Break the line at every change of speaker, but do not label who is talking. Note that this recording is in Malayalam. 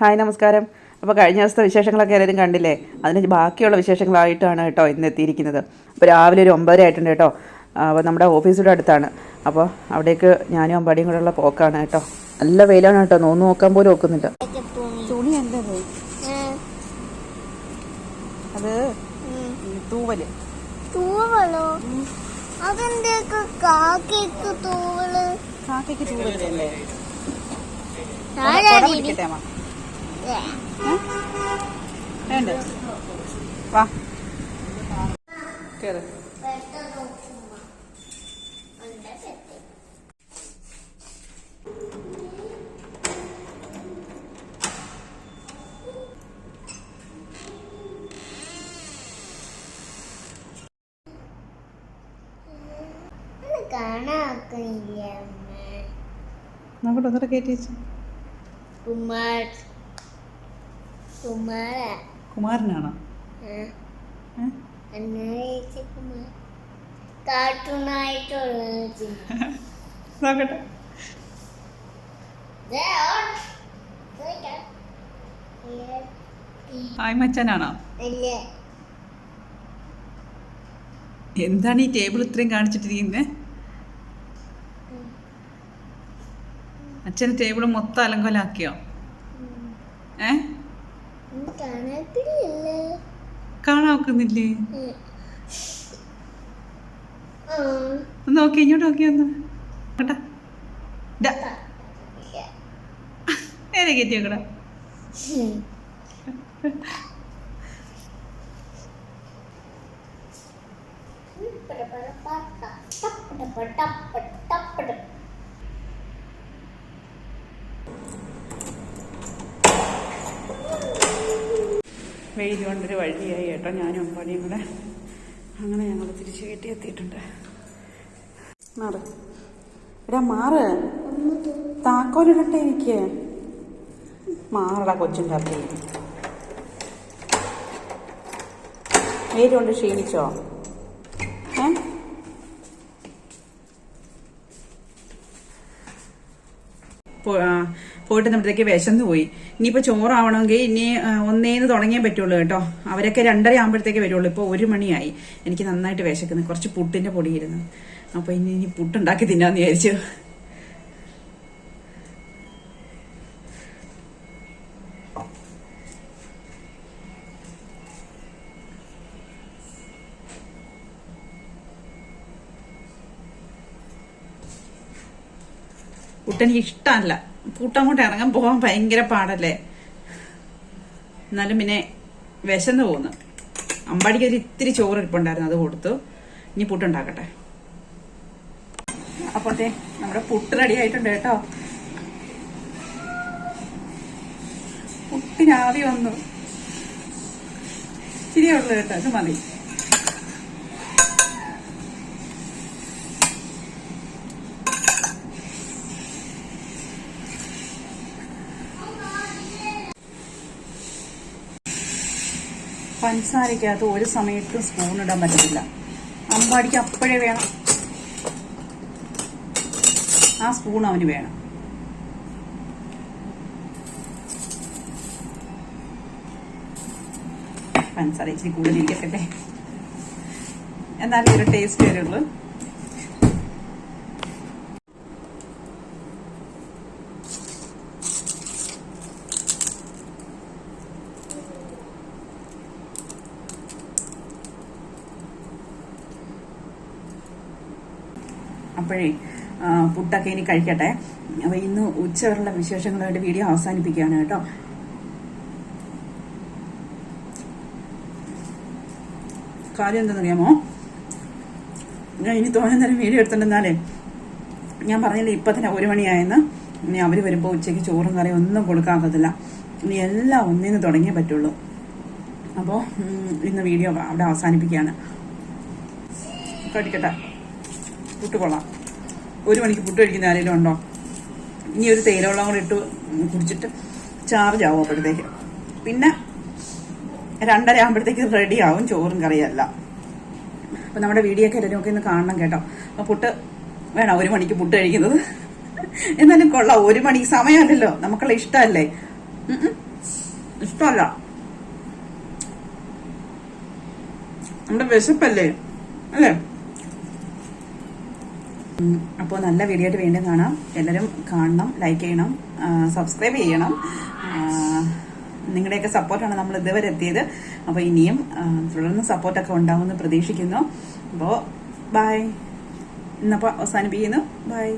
ഹായ് നമസ്കാരം. അപ്പോൾ കഴിഞ്ഞ ദിവസത്തെ വിശേഷങ്ങളൊക്കെ എല്ലാവരും കണ്ടില്ലേ? അതിന് ബാക്കിയുള്ള വിശേഷങ്ങളായിട്ടാണ് കേട്ടോ ഇന്ന് എത്തിയിരിക്കുന്നത്. അപ്പോൾ രാവിലെ ഒരു ഒമ്പതര ആയിട്ടുണ്ട് കേട്ടോ. അപ്പോൾ നമ്മുടെ ഓഫീസിന്റെ അടുത്താണ്. അപ്പോൾ അവിടേക്ക് ഞാനും അമ്പാടിയും കൂടെ ഉള്ള പോക്കാണ് കേട്ടോ. നല്ല വെയിലാണ് കേട്ടോ. നോന്ന് നോക്കാൻ പോലും ഒക്കുന്നില്ല. തുണി എന്തത് അത് തൂവൽ.
തൂവലോ? അതെന്തൊക്കെ കാക്കയ്ക്ക് തൂവൽ?
കാക്കയ്ക്ക് തൂവലല്ലേ വേണ്ട? വാ. നോക്കട്ടെ കയറ്റി വെച്ചു.
കുമാർ കുമാര
കുമാരനാണോ? നോക്കട്ടെ. ഹായ് മച്ചാനാണോ? എന്താണ് ഈ ടേബിൾ ഇത്രയും കാണിച്ചിട്ടിരിക്കുന്നത് അച്ഛൻ ടേബിൾ മൊത്തം അലങ്കോലാക്കിയോ? ഏ?
കാണത്തില്ലേ
കാണാൻ ഒക്കുന്നില്ലേ ഒന്ന് നോക്കി ഇങ്ങോട്ട് നോക്കി ഒന്ന്. കേട്ടാ. നേരെ കയറ്റി വെക്കടാ. വെയിൽ കൊണ്ടൊരു വഴിയായി ഏട്ടോ ഞാനും അമ്പാടിയും കൂടെ. അങ്ങനെ ഞങ്ങൾ തിരിച്ചു കയറ്റി എത്തിയിട്ടുണ്ട് മാറ്. എടാ മാറ്. താക്കോലിടട്ടെ എനിക്ക്. മാറടാ കൊച്ചിന്റെ അപ്പി. വെയിൽ കൊണ്ട് ക്ഷീണിച്ചോ? പോയിട്ട് നമ്മുടെ വിശന്നു പോയി ഇനിയിപ്പോൾ ചോറാവണമെങ്കിൽ ഇനി ഒന്നേന്ന് തുടങ്ങിയേ പറ്റുള്ളൂ കേട്ടോ. അവരൊക്കെ രണ്ടര ആകുമ്പോഴത്തേക്ക് വരുള്ളൂ. ഇപ്പോൾ ഒരു മണിയായി. എനിക്ക് നന്നായിട്ട് വിശക്കുന്നു. കുറച്ച് പുട്ടിന്റെ പൊടിയിരുന്നു. അപ്പോൾ ഇനി ഇനി പുട്ടുണ്ടാക്കി തിന്നാന്ന് വിചാരിച്ചു. പുട്ടെനിക്ക് ഇഷ്ടമല്ല പുട്ടങ്ങോട്ട് ഇറങ്ങാൻ പോകാൻ ഭയങ്കര പാടല്ലേ? എന്നാലും പിന്നെ വിശന്ന് പോകുന്നു. അമ്പാടിക്ക് ഒരു ഇത്തിരി ചോറ് ഇരിപ്പുണ്ടായിരുന്നു അത് കൊടുത്തു. ഇനി പുട്ടുണ്ടാക്കട്ടെ അപ്പോഴത്തെ നമ്മുടെ പുട്ട് റെഡി ആയിട്ടുണ്ട് കേട്ടോ. പുട്ടിനാവി വന്നു. ശരിയുള്ളൂ കേട്ടോ അത് മതി. പഞ്ചസാരക്കകത്ത് ഒരു സമയത്ത് സ്പൂൺ ഇടാൻ പറ്റത്തില്ല. അമ്പാടിക്ക് അപ്പോഴേ വേണം. ആ സ്പൂൺ അവന് വേണം. പഞ്ചസാര ഇച്ചിരി കൂടുതലിരിക്കട്ടെ എന്നാലും ഒരു ടേസ്റ്റ് വരുള്ളൂ. അപ്പോഴേ പുട്ടൊക്കെ ഇനി കഴിക്കട്ടെ. അപ്പോൾ ഇന്ന് ഉച്ചവരെയുള്ള വിശേഷങ്ങളായിട്ട് വീഡിയോ അവസാനിപ്പിക്കുകയാണ് കേട്ടോ. കാര്യം എന്താണെന്നറിയാമോ? ഞാൻ ഇനി തോന്നുന്ന നേരം വീഡിയോ എടുത്തിട്ടുണ്ടെന്നാലേ ഞാൻ പറഞ്ഞില്ല ഇപ്പം തന്നെ ഒരു മണിയായെന്ന്. ഇനി അവർ വരുമ്പോൾ ഉച്ചയ്ക്ക് ചോറും കറിയും ഒന്നും കൊടുക്കാത്തതില്ല. ഇനി എല്ലാം ഒന്നിന്ന് തുടങ്ങിയേ പറ്റുള്ളൂ. അപ്പോൾ ഇന്ന് വീഡിയോ അവിടെ അവസാനിപ്പിക്കുകയാണ്. കഴിക്കട്ടെ പുട്ട് കൊള്ളാം ഒരു മണിക്ക് പുട്ട് കഴിക്കുന്ന ആരെങ്കിലും ഉണ്ടോ? ഇനി ഒരു തേയിലവെള്ളം കൂടെ ഇട്ട് കുടിച്ചിട്ട് ചാർജ് ആവും അപ്പോഴത്തേക്ക്. പിന്നെ രണ്ടര ആകുമ്പോഴത്തേക്ക് റെഡി ആവും. ചോറും കറിയല്ല അപ്പം നമ്മുടെ വീഡിയോ ഒക്കെ എല്ലാവരും ഒന്ന് കാണണം കേട്ടോ. അപ്പം പുട്ട് വേണം. ഒരു മണിക്ക് പുട്ട് കഴിക്കുന്നത്. എന്നാലും കൊള്ളാം. ഒരു മണി സമയമല്ലല്ലോ. നമുക്കുള്ള ഇഷ്ടമല്ലേ. ഇഷ്ടമല്ല. നമ്മുടെ വിശപ്പല്ലേ? അല്ലേ? അപ്പോൾ നല്ല വീഡിയോ ആയിട്ട് വീണ്ടും കാണാം. എല്ലാവരും കാണണം ലൈക്ക് ചെയ്യണം സബ്സ്ക്രൈബ് ചെയ്യണം. നിങ്ങളുടെയൊക്കെ സപ്പോർട്ടാണ് നമ്മൾ ഇതുവരെ എത്തിയത്. അപ്പോൾ ഇനിയും തുടർന്ന് സപ്പോർട്ടൊക്കെ ഉണ്ടാവുമെന്ന് പ്രതീക്ഷിക്കുന്നു. അപ്പോൾ ബായ് ഇന്നപ്പോൾ അവസാനിപ്പിക്കുന്നു. ബൈ